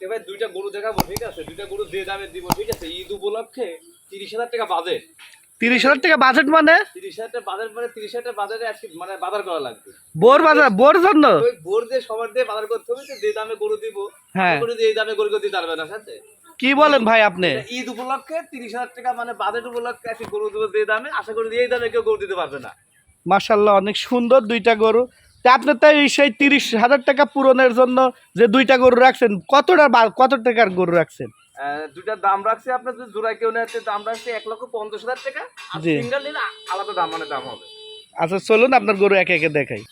আজকে ভাই দুইটা গরু দেখাবো ঠিক আছে? দুইটা গরু দিয়ে দামে দিব ঠিক আছে? ঈদ উপলক্ষে তিরিশ হাজার টাকা বাজেট তিরিশ হাজার টাকা বাজেট মানে? তিরিশ হাজার টাকা বাজার মানে তিরিশ হাজার টাকা বাজারে আজকে মানে বাজার করা লাগবে। বোর বাজার বোর জন্য? ওই বোর দিয়ে সবার দিয়ে বাজার করতে হবে যে দামে গরু দিব হ্যাঁ। গরু দিয়ে দামে গরু দিতে পারবে না সাথে? কি বলেন ভাই আপনি? ঈদ উপলক্ষে তিরিশ হাজার টাকা মানে বাজেট উপলক্ষে আজকে গরু দেবো যে দামে আশা করি এই দামে কেউ গরু দিতে পারবে না। মাশাল্লাহ অনেক সুন্দর দুইটা গরু। তা আপনার তাই সেই তিরিশ হাজার টাকা পূরণের জন্য যে দুইটা গরু রাখছেন কতটা বা- কত টাকার গরু রাখছেন? আহ, দুইটার দাম রাখছে আপনার যদি জোড়ায় কেউ নেওয়া দাম রাখছে এক লক্ষ পঞ্চাশ হাজার টাকা। আর সিঙ্গেল নিলে আলাদা দাম মানে দাম হবে। আচ্ছা চলুন আপনার গরু একে একে দেখাই।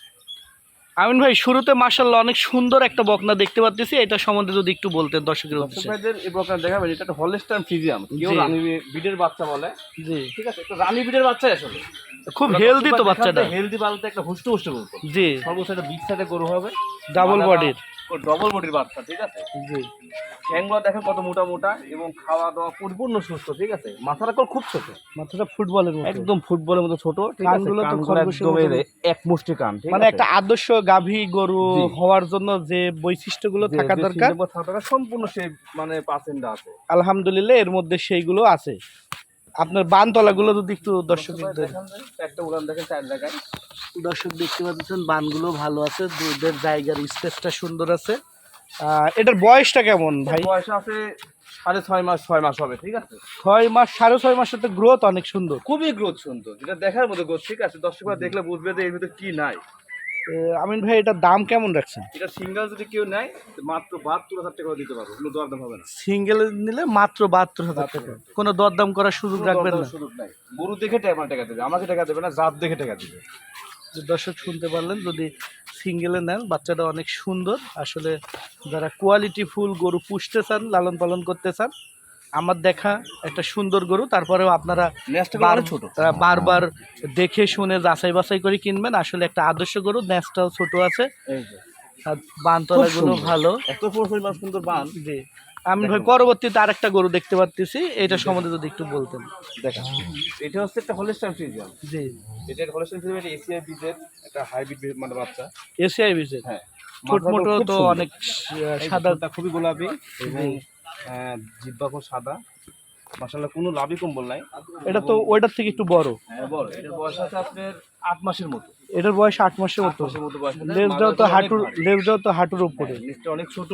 আমিন ভাই শুরুতে মার্শাল্লাহ অনেক সুন্দর একটা বকনা দেখতে পাচ্ছি এটা সম্বন্ধে যদি একটু বলতেন দর্শকের ভাইদের এই প্রকার দেখাবেন এটা একটা হলস্টাইন ফ্রিজিয়াম। কেউ রানী বিডের বাচ্চা বলে। জি। ঠিক আছে এটা রানী বিডের বাচ্চা আসলে। খুব হেলদি তো বাচ্চাটা। হেলদি বলতে একটা হুষ্ট হুষ্ট জি। সর্বোচ্চ একটা বিগ সাইডে গরু হবে। ডাবল বডির ডবল বডির বাচ্চা ঠিক আছে? জি। ঠ্যাংগুলো দেখেন কত মোটা মোটা এবং খাওয়া দাওয়া পরিপূর্ণ সুস্থ ঠিক আছে? মাথাটা খুব ছোট। মাথাটা ফুটবলের মতো। একদম ফুটবলের মতো ছোট ঠিক আছে? কানগুলো তো খরগোশের মতো। এক মুষ্টি কান ঠিক মানে আছে? একটা আদর্শ গাভী গরু জি। হওয়ার জন্য যে বৈশিষ্ট্যগুলো যে- থাকা যে দরকার। সিলেবাস থাকা দরকার সম্পূর্ণ সেই মানে পার্সেন্টটা আছে। আলহামদুলিল্লাহ এর মধ্যে সেইগুলো আছে। আপনার বানতলাগুলো যদি একটু দর্শকদের দেখান একটা উড়ান দেখেন চার জায়গায়। দর্শক দেখতে পাচ্ছেন বানগুলো ভালো আছে দুধের জায়গার স্পেসটা সুন্দর আছে। এটার বয়সটা কেমন ভাই? বয়স আছে সাড়ে ছয় মাস ছয় মাস হবে ঠিক আছে? ছয় মাস সাড়ে ছয় মাসের তো গ্রোথ অনেক সুন্দর। খুবই গ্রোথ সুন্দর যেটা দেখার মতো গ্রোথ ঠিক আছে? দর্শকরা দেখলে বুঝবে যে এর ভিতরে কি নাই। আমিন ভাই এটার দাম কেমন রাখছেন? এটা সিঙ্গেল যদি কেউ নেয় মাত্র বাহাত্তর হাজার টাকা দিতে পারব কোনো দরদাম হবে না। সিঙ্গেল নিলে মাত্র বাহাত্তর হাজার টাকা। কোনো দরদাম করার সুযোগ রাখবেন না। সুযোগ নাই। গরু দেখে টাকা টাকা দেবে আমাকে টাকা দেবে না জাত দেখে টাকা দেবে। দর্শক শুনতে পারলেন যদি সিঙ্গেলে নেন বাচ্চাটা অনেক সুন্দর। আসলে যারা কোয়ালিটি ফুল গরু পুষতে চান লালন পালন করতে চান আমার দেখা একটা সুন্দর গরু। তারপরেও আপনারা ছোট। বারবার দেখে শুনে যাচাই বাছাই করে কিনবেন। আসলে একটা আদর্শ গরু ন্যাসটাও ছোট আছে। এই যে। আর বানতলা গুলো সুন্দর। ভালো। এত সুন্দর বান। জি। আমি ভাই পরবর্তীতে আরেকটা গরু দেখতে পাচ্ছি এটা সম্বন্ধে যদি একটু বলতেন। দেখা এটা হচ্ছে একটা হলিস্টাম ফ্রিজিয়াম জি। এটা হলিস্টাম ফ্রিজিয়াম এটা এসিআই বীজের একটা হাইব্রিড মানে বাচ্চা। এসিআই বিজে হ্যাঁ। ছোট মোটো তো অনেক সাদা। খুবই গোলাপি এবং জিব্বা খুব সাদা। মাসাল্লাহ কোনো লাভই কম্বল নাই। এটা তো ওইটার থেকে একটু বড়। হ্যাঁ এটার বয়স আছে আপনার আট মাসের মতো। এটার বয়স আট মাসের মতো। লেজটাও তো হাঁটুর অনেক লেজটাও তো হাঁটুর উপরে। নিচটা অনেক ছোট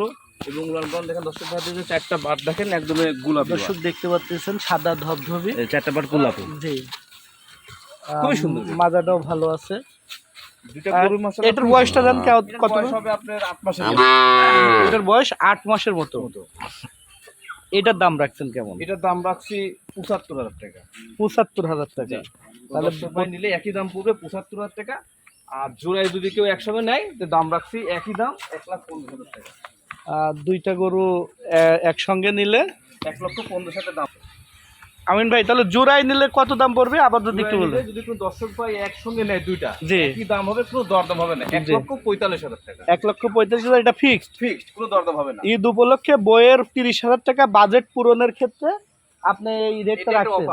এবং উলানপান দেখেন দর্শক ভাইদের যে চারটা বাট দেখেন একদম গোলাপি দর্শক দেখতে পাচ্ছেন সাদা ধবধবি। চারটা বাট গোলাপি। জি। খুবই সুন্দর। মাজাটাও ভালো আছে। এটার বয়সটা জান কত? হবে আপনার আট মাসের এটার বয়স আট মাসের মতো। মতো। এটার দাম রাখছেন কেমন? এটার দাম রাখছি পঁচাত্তর হাজার টাকা। পঁচাত্তর হাজার টাকা। তাহলে সবাই নিলে একই দাম পড়বে পঁচাত্তর হাজার টাকা। আর জোড়ায় যদি কেউ একসঙ্গে নেয় তো দাম রাখছি একই দাম এক লাখ পনেরো হাজার টাকা। আর দুইটা গরু একসঙ্গে নিলে? এক লক্ষ পনেরো হাজার দাম। আমিন ভাই তাহলে জোড়াই নিলে কত দাম পড়বে? আবার যদি একটু বলবেন যদি কোনো দর্শক ভাই একসঙ্গে নেয় দুইটা জি। একই দাম হবে কোনো দরদাম হবে না। এক লক্ষ পঁয়তাল্লিশ হাজার টাকা। এক লক্ষ পঁয়তাল্লিশ হাজার এটা ফিক্সড ফিক্সড কোনো দরদাম হবে না। ঈদ উপলক্ষে বইয়ের তিরিশ হাজার টাকা বাজেট পূরণের ক্ষেত্রে আপনি এই রেটটা রাখছেন।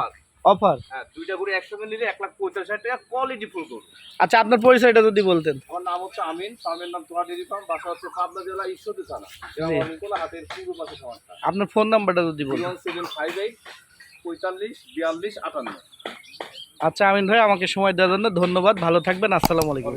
অফার হ্যাঁ দুইটা করে একসঙ্গে নিলে এক লাখ পঁয়তাল্লিশ হাজার টাকা কোয়ালিটি ফুল করবে আচ্ছা আপনার পরিচয়টা যদি বলতেন। আমার নাম হচ্ছে আমিন ফার্মের নাম তোহা ডেরি ফার্ম বাসা হচ্ছে পাবনা জেলা ঈশ্বরদী থানা। হাতের পূর্ব পাশে সমাজটা। আপনার ফোন নাম্বারটা যদি ওয়ান সেভেন ফাইভ এইট পঁয়তাল্লিশ বিয়াল্লিশ আটান্ন। আচ্ছা আমিন ভাই আমাকে সময় দেওয়ার জন্য ধন্যবাদ। ভালো থাকবেন আসসালামু আলাইকুম।